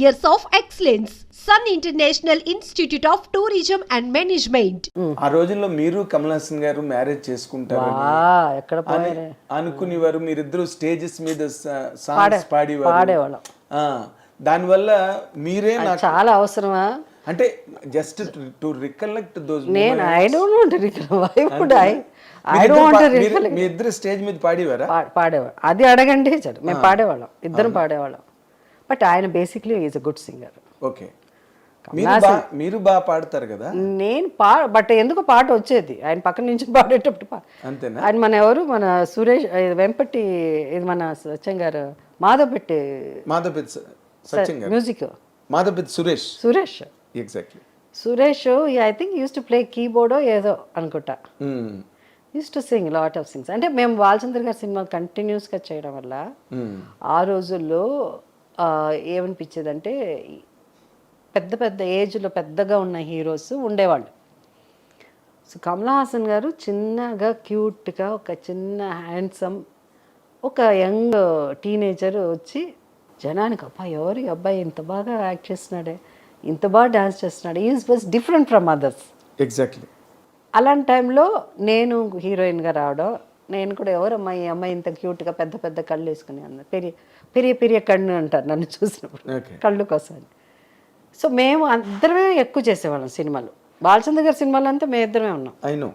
years of excellence. Sun International Institute of Tourism and Management. ఆ రోజుల్లో మీరు కమల్ హాసన్ గారు మ్యారేజ్ చేసుకుంటారు ఎక్కడ అనుకునేవారు. మీరిద్దరు స్టేజెస్ మీద సాంగ్స్ పాడేవారు. దానివల్ల మీరే నాకు చాలా అవసరమా? అంటే జస్ట్ టు రికలెక్ట్ దోస్ నేను I don't want recall why would I I don't want recall మీ ఇద్దరు స్టేజ్ మీద పాడేవారా? పాడేవాళ్ళం. అది అడగండి చాలు. మేము పాడేవాళ్ళం. ఇద్దరం పాడేవాళ్ళం. బట్ ఆయన basically is a good singer. Okay. మీరు బాగా పాడతారు కదా? నేను పా బట్ ఎందుకు పాట వచ్చేది? ఆయన పక్కన నుంచి పాడేటప్పుడు అంతేనా? ఆయన మన ఎవరు? మన సురేష్ వెంపటి ఇది మన సత్యం గారు మాధవపెట్టి మాధవపెత్ సత్యం గారు. Music. Madhavapeddi Suresh. Suresh. Exactly Suresh I think used to play కీబోర్డో ఏదో అనుకుంటా. Used to sing lot of sings అంటే మేము బాలచంద్ర గారి సినిమా కంటిన్యూస్గా చేయడం వల్ల ఆ రోజుల్లో ఏమనిపించేదంటే పెద్ద పెద్ద ఏజ్లో పెద్దగా ఉన్న హీరోస్ ఉండేవాళ్ళు. సో కమలా హాసన్ గారు చిన్నగా క్యూట్గా ఒక చిన్న హ్యాండ్సమ్ ఒక యంగ్ టీనేజర్ వచ్చి జనానికి అబ్బా ఎవరు అబ్బాయి ఇంత బాగా యాక్ట్ చేస్తున్నాడే ఇంత బాగా డాన్స్ చేస్తున్నాడు is was different from others. Exactly. అలాంటి టైంలో నేను హీరోయిన్గా రావడం నేను కూడా ఎవరమ్మా ఈ అమ్మాయి ఇంత క్యూట్గా పెద్ద పెద్ద కళ్ళు వేసుకుని అన్న. పెరియ పెరియ పెరియ కన్ను అంటారు నన్ను చూసినప్పుడు. కళ్ళు కోసం. సో మేము అందరమే ఎక్కువ చేసేవాళ్ళం సినిమాలు. బాలచంద్ర గారి సినిమాలు అంతా మేము ఇద్దరమే ఉన్నాం. I know.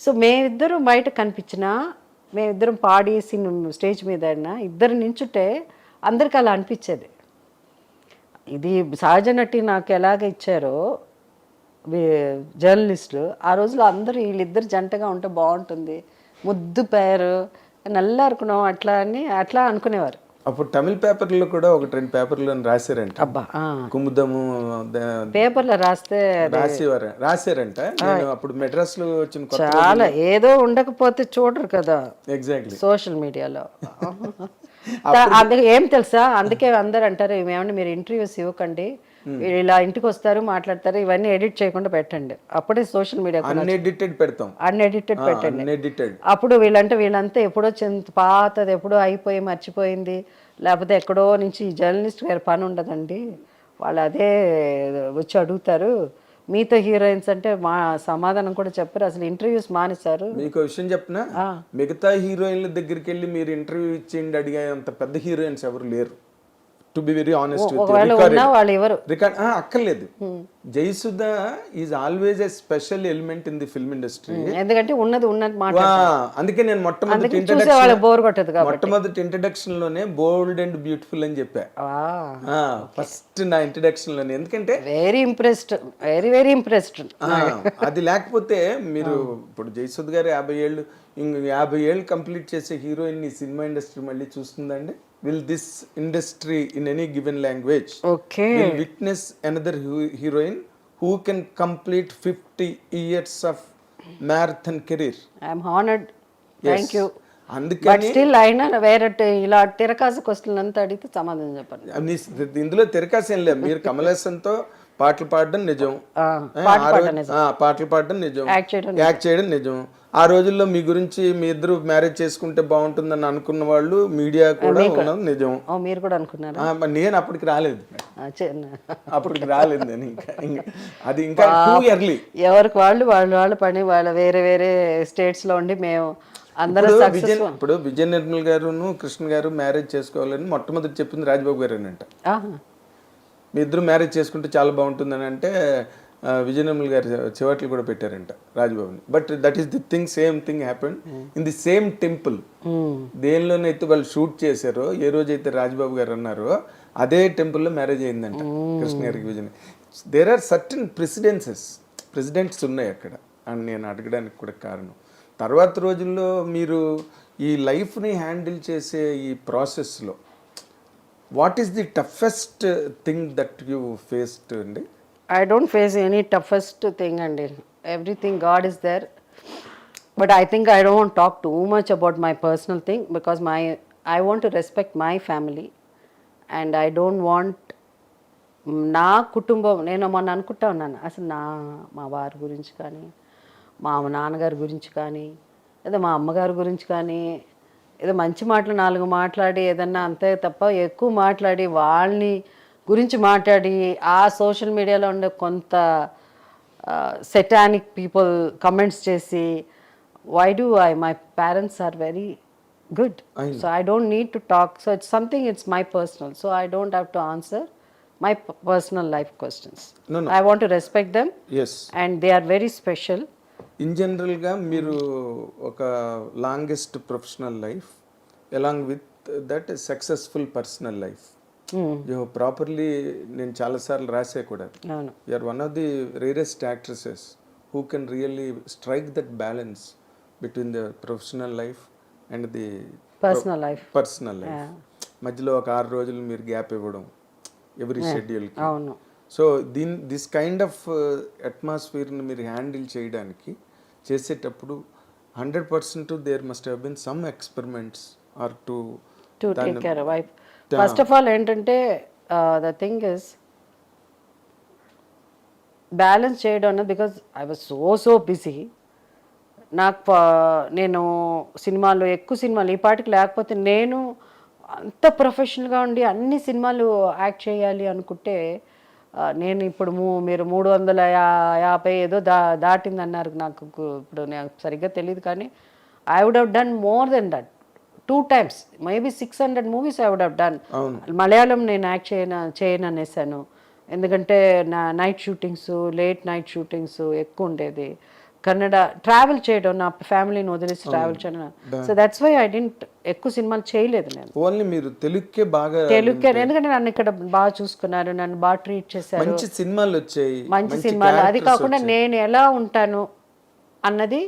సో మేమిద్దరం బయట కనిపించినా మేమిద్దరం పాడి సినిమా స్టేజ్ మీద ఆడినా ఇద్దరు నించుంటే అందరికి అలా అనిపించేది. ఇది సహజ నటి నాకు ఎలాగ ఇచ్చారో జర్నలిస్టులు ఆ రోజులో అందరూ వీళ్ళిద్దరు జంటగా ఉంటే బాగుంటుంది. ముద్దు పేరు నల్ల అనుకున్నాం అట్లా అని అట్లా అనుకునేవారు. అప్పుడు తమిళ పేపర్లో కూడా ఒకటి రెండు పేపర్లో రాశారంట. అబ్బా. కుముదము పేపర్లో రాస్తే రాసేవారు. రాశారంట. నేను అప్పుడు మెడ్రాస్లో వచ్చిన చాలా ఏదో ఉండకపోతే చూడరు కదా. ఎగ్జాక్ట్లీ సోషల్ మీడియాలో. అందుకే ఏం తెలుసా? అందుకే అందరు అంటారు ఏమంటే మీరు ఇంటర్వ్యూస్ ఇవ్వకండి. వీళ్ళు ఇలా ఇంటికి వస్తారు మాట్లాడతారు ఇవన్నీ ఎడిట్ చేయకుండా పెట్టండి. అప్పుడే సోషల్ మీడియా అన్ఎడిటెడ్ పెడతాం. అన్ఎడిటెడ్ పెట్టండి. అన్ఎడిటెడ్ అప్పుడు వీళ్ళంటే వీళ్ళంతా ఎప్పుడో చింత పాతది ఎప్పుడో అయిపోయి మర్చిపోయింది. లేకపోతే ఎక్కడో నుంచి జర్నలిస్ట్ గారి పని ఉండదండి. వాళ్ళు అదే వచ్చి అడుగుతారు. మీతో హీరోయిన్స్ అంటే మా సమాధానం కూడా చెప్పారు. అసలు ఇంటర్వ్యూస్ మానేశారు. మీకు విషయం చెప్పనా మిగతా హీరోయిన్ల దగ్గరికి వెళ్ళి మీరు ఇంటర్వ్యూ ఇచ్చేయండి అడిగే అంత పెద్ద హీరోయిన్స్ ఎవరు లేరు. టు బి వెరీ ఆనెస్ట్ ఒకవేళ ఉన్నా వాళ్ళు ఎవరు? రికార్డ్ అక్కర్లేదు. Jayasudha is always a special element in the film industry ఎందుకంటే ఉన్నది ఉన్నది అందుకే నేను మొట్టమొదటి ఇంట్రడక్షన్ బోర్ కొట్టదు మొట్టమొదటి ఇంట్రడక్షన్లోనే బోల్డ్ అండ్ బ్యూటిఫుల్ అని చెప్పా. ఫస్ట్ నా ఇంట్రడక్షన్లోనే ఎందుకంటే very impressed very very impressed అది లేకపోతే మీరు ఇప్పుడు జయసుద్ గారు యాభై ఏళ్ళు ఇంక యాభై ఏళ్ళు కంప్లీట్ చేసే హీరోయిన్ ఈ సినిమా ఇండస్ట్రీ మళ్ళీ చూస్తుందండి? Will this industry in any given language okay will witness another heroine who can complete fifty years of marathon career I'm honoured thank you అందుకని స్టిల్ వేరే ఇలా తిరకాసు క్వశ్చన్ అంతా అడిగితే సమాధానం చెప్పండి. ఇందులో తిరకాసేం లేదు. మీరు కమలేసన్తో పాటలు పాడడం నిజం. ఏ, పాటలు పాడడం నిజం. యాక్ట్ చేయడం నిజం. ఆ రోజుల్లో మీ గురించి మీ ఇద్దరు మ్యారేజ్ చేసుకుంటే బాగుంటుందని అనుకున్న వాళ్ళు మీడియా కూడా ఉన్నది నిజం. మీరు కూడా అనుకున్నారా? నేను అప్పటికి రాలేదు. అప్పటికి రాలేదు నేను ఇంకా. అది ఇంకా ఇయర్లీ ఎవరికి వాళ్ళు వాళ్ళు వాళ్ళ పని వాళ్ళ వేరే వేరే స్టేట్స్లో ఉండి మేము అందరూ విజయ్ ఇప్పుడు విజయ్ నిర్మల్ గారును కృష్ణ గారు మ్యారేజ్ చేసుకోవాలని మొట్టమొదటి చెప్పింది రాజబాబు గారేనంట. మీ ఇద్దరు మ్యారేజ్ చేసుకుంటే చాలా బాగుంటుందని అంటే ఆ, విజయ్ నిర్మల్ గారు చివట్లు కూడా పెట్టారంట రాజబాబుని. But that is the thing same thing happen in the same temple దేనిలోనైతే వాళ్ళు షూట్ చేశారో ఏ రోజైతే రాజబాబు గారు అన్నారో అదే టెంపుల్లో మ్యారేజ్ అయిందంట కృష్ణ గారికి Vijay there are certain precedences precedents ఉన్నాయి అక్కడ. అని నేను అడగడానికి కూడా కారణం. తర్వాత రోజుల్లో మీరు ఈ లైఫ్ని హ్యాండిల్ చేసే ఈ ప్రాసెస్లో what is the toughest thing that you faced అండి? I don't face any toughest thing అండి everything God is there but I think I don't talk too much about my personal thing because my I want to respect my family and I don't want నా కుటుంబం నేను మొన్న అనుకుంటా ఉన్నాను అసలు నా మా వారి గురించి కానీ మా నాన్నగారి గురించి కానీ లేదా మా అమ్మగారి గురించి కానీ ఏదో మంచి మాటలు నాలుగు మాట్లాడి ఏదన్నా అంతే తప్ప ఎక్కువ మాట్లాడి వాళ్ళని గురించి మాట్లాడి ఆ సోషల్ మీడియాలో ఉండే కొంత సెటానిక్ పీపుల్ కమెంట్స్ చేసి why do I my parents are very good so I don't need to talk so it's something it's my personal so I don't have to answer my personal life questions. I want to respect them as and they are very special in జనరల్గా మీరు ఒక longest professional life along with that successful personal life you properly నేను చాలాసార్లు రాసే కూడా. Are one of the rarest actresses who can really strike that balance between the professional life and the personal life personal life మధ్యలో ఒక ఆరు రోజులు మీరు gap ఇవ్వడం ఎవ్రీ షెడ్యూల్కి అవును. సో దీని దిస్ కైండ్ ఆఫ్ అట్మాస్ఫియర్ని మీరు హ్యాండిల్ చేయడానికి చేసేటప్పుడు hundred percent there must have been some experiments or to to take care wife first of all ఏంటంటే ద థింగ్ ఇస్ బ్యాలెన్స్ చేయడం అన్నది because I was so so busy నాకు నేను సినిమాలు ఎక్కువ సినిమాలు ఈ పాటికి లేకపోతే నేను అంత ప్రొఫెషనల్గా ఉండి అన్ని సినిమాలు యాక్ట్ చేయాలి అనుకుంటే uh, నేను ఇప్పుడు మూ మీరు మూడు వందల యాభై ఏదో దా దాటింది అన్నారు నాకు ఇప్పుడు నాకు సరిగ్గా తెలియదు కానీ I would have done more than that two times maybe six hundred movies I would have done Malayalam నేను యాక్ట్ చేయన చేయను అనేసాను ఎందుకంటే నా night shootings late night shootings ఎక్కువ ఉండేది. కన్నడ ట్రావెల్ చేయడం నా ఫ్యామిలీని వదిలేసి ట్రావెల్ చేయడం. So that's why I didn't ఎక్కువ సినిమాలు చేయలేదు నేను. ఓన్లీ మీరు తెలుగుకే బాగా తెలుగు ఎందుకంటే నన్ను ఇక్కడ బాగా చూసుకున్నారు నన్ను బాగా ట్రీట్ చేశారు. మంచి సినిమాలు వచ్చాయి మంచి సినిమాలు. అది కాకుండా నేను ఎలా ఉంటాను అన్నది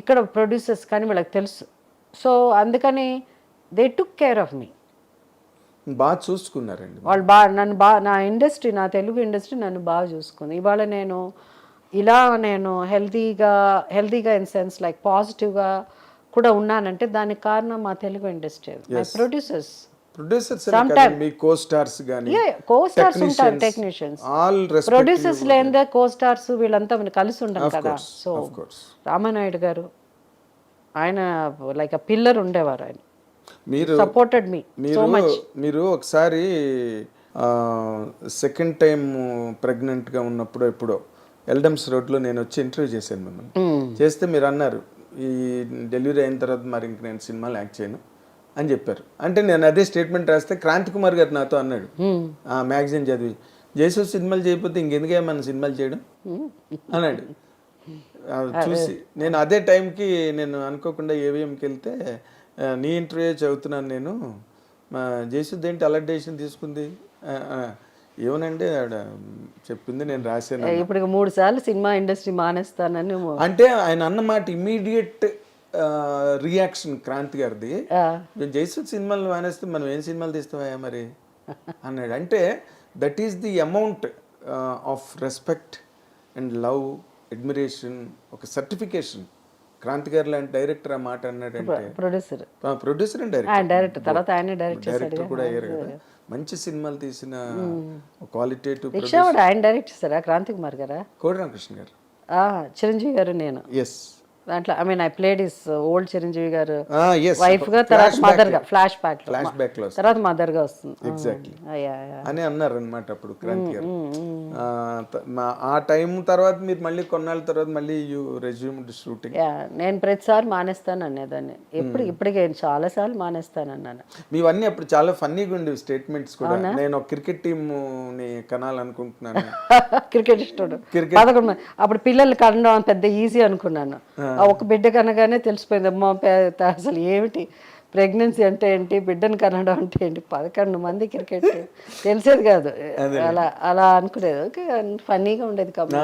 ఇక్కడ ప్రొడ్యూసర్స్ కానీ వీళ్ళకి తెలుసు. సో అందుకని they took care of me బాగా చూసుకున్నారండి. వాళ్ళు బాగా నన్ను బాగా నా ఇండస్ట్రీ నా తెలుగు ఇండస్ట్రీ నన్ను బాగా చూసుకుంది. ఇవాళ నేను ఇలా నేను హెల్తీగా హెల్తీగా ఇన్ సెన్స్ లైక్ పాజిటివ్గా కూడా ఉన్నానంటే దానికి కారణం మా Telugu industry. My producers producers me costars కానీ కో స్టార్స్ ఉంటారు టెక్నీషియన్స్ ఆల్ రెస్పెక్ట్ ప్రొడ్యూసర్స్ లేదే కో స్టార్స్ వీళ్ళంతా మనకి కలిసి ఉంటాం కదా. సో. రామానాయుడు గారు ఆయన లైక్ అ పిల్లర్ ఉండేవారు ఆయన. మీరు సపోర్టెడ్ మీ మీరు మీరు ఒకసారి సెకండ్ టైం ప్రెగ్నెంట్గా ఉన్నప్పుడు ఎప్పుడో ఎల్డమ్స్ రోడ్లో నేను వచ్చి ఇంటర్వ్యూ చేశాను మిమ్మల్ని. చేస్తే మీరు అన్నారు ఈ డెలివరీ అయిన తర్వాత మరి ఇంక నేను సినిమాలు యాక్ట్ చేయను అని చెప్పారు. అంటే నేను అదే స్టేట్మెంట్ రాస్తే క్రాంతి కుమార్ గారు నాతో అన్నాడు. ఆ మ్యాగజైన్ చదివి జయసూ సినిమాలు చేయకపోతే ఇంకెందుకే మన సినిమాలు చేయడం? అన్నాడు. ఆ, చూసి. నేను అదే టైంకి నేను అనుకోకుండా ఏవిఎంకి వెళ్తే నీ ఇంటర్వ్యూ చదువుతున్నాను నేను. మా జయసుద్ ఏంటి అలర్ట్ డెసిషన్ తీసుకుంది? ఏమనండి ఆవిడ చెప్పింది నేను రాశాను. ఇప్పుడు మూడు సార్లు సినిమా ఇండస్ట్రీ మానేస్తానని అంటే ఆయన అన్నమాట ఇమీడియట్ రియాక్షన్ క్రాంతి గారిది. జైసూద్ సినిమాలు మానేస్తే మనం ఏం సినిమాలు తీస్తామా మరి? అన్నాడు. అంటే that is the amount of respect and love admiration ఒక సర్టిఫికేషన్. క్రాంతి గారు లాంటి డైరెక్టర్ ఆ మాట అన్నాడంటే producer. Producer and director. Director. తర్వాత ఆయన డైరెక్ట్ డైరెక్టర్ కూడా అయ్యారు కదా. మంచి సినిమాలు తీసిన క్వాలిటేటివ్ ఆయన డైరెక్ట్ చేశారా? క్రాంతి కుమార్ గారా? కోడి రామకృష్ణ గారు. చిరంజీవి గారు నేను. ఎస్ దాంట్లో I mean I played is old Chiranjeevi గారు వైఫ్గా తర్వాత మదర్గా ఫ్లాష్ బ్యాక్ ఫ్లాష్ బ్యాక్లో తర్వాత మదర్గా వస్తుంది. yeah, yeah. అని అన్నారు అనమాట అప్పుడు క్రాంతి గారు. ఆ, త- మా- ఆ టైం తర్వాత మీరు మళ్ళీ కొన్నాళ్ళ తర్వాత మళ్ళీ యూ రెజ్యూమ్డ్ షూటింగ్ నేను ప్రతిసారి మానేస్తాను అనేదాన్ని. ఎప్పుడు ఇప్పటికే చాలా సార్లు మానేస్తాను అన్నాను. మీవన్నీ అప్పుడు చాలా ఫన్నీగా ఉండేవి స్టేట్మెంట్స్ కూడా. నేను ఒక క్రికెట్ టీమ్ని కనాలనుకుంటున్నాను. క్రికెట్ ఇష్టం మంది. అప్పుడు పిల్లలు కనడం పెద్ద ఈజీ అనుకున్నాను. ఒక బిడ్డ కనగానే తెలిసిపోయింది అమ్మా అసలు ఏమిటి? ప్రెగ్నెన్సీ అంటే ఏంటి? బిడ్డను కనడం అంటే ఏంటి? పదకొండు మంది క్రికెట్ తెలిసేది కాదు. అలా అలా అనుకునేది. ఫన్నీగా ఉండేది కాబట్టి